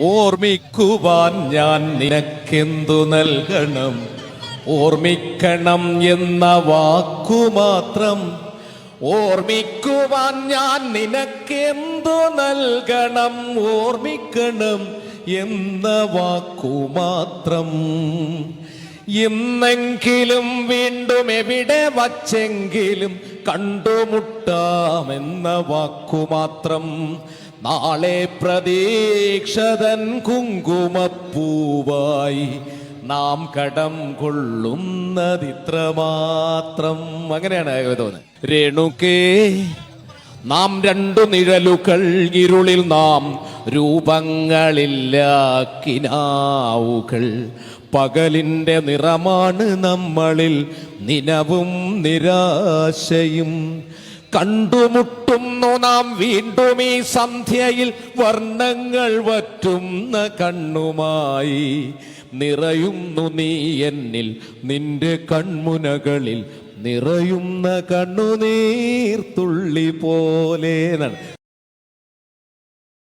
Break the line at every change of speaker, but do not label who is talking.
ഓർമ്മിക്കുവാൻ ഞാൻ നിനക്കെന്തു നൽകണം? ഓർമ്മിക്കണം എന്ന വാക്കു മാത്രം. ഓർമ്മിക്കുവാൻ ഞാൻ നിനക്കെന്തു നൽകണം? ഓർമ്മിക്കണം എന്ന വാക്കു മാത്രം. ഇന്നെങ്കിലും വീണ്ടും എവിടെ വച്ചെങ്കിലും കണ്ടുമുട്ടാമെന്ന വാക്കു മാത്രം. നാളെ പ്രതീക്ഷതൻ കുങ്കുമപ്പൂവായി നാം കടം കൊള്ളുന്നതിത്ര മാത്രം അങ്ങനെയാണ് തോന്നുന്നത്. രേണുക്കേ നാം രണ്ടു നിഴലുകൾ ഇരുളിൽ നാം രൂപങ്ങളില്ല കിനാവുകൾ പകലിന്റെ നിറമാണ് നമ്മളിൽ നിനവും നിരാശയും. കണ്ടുമുട്ടുന്നു നാം വീണ്ടും ഈ സന്ധ്യയിൽ വർണങ്ങൾ വറ്റുന്ന കണ്ണുമായി. നിറയുന്നു നീ എന്നിൽ നിന്റെ കൺമുനകളിൽ നിറയുന്ന കണ്ണുനീർത്തുള്ളി പോലെ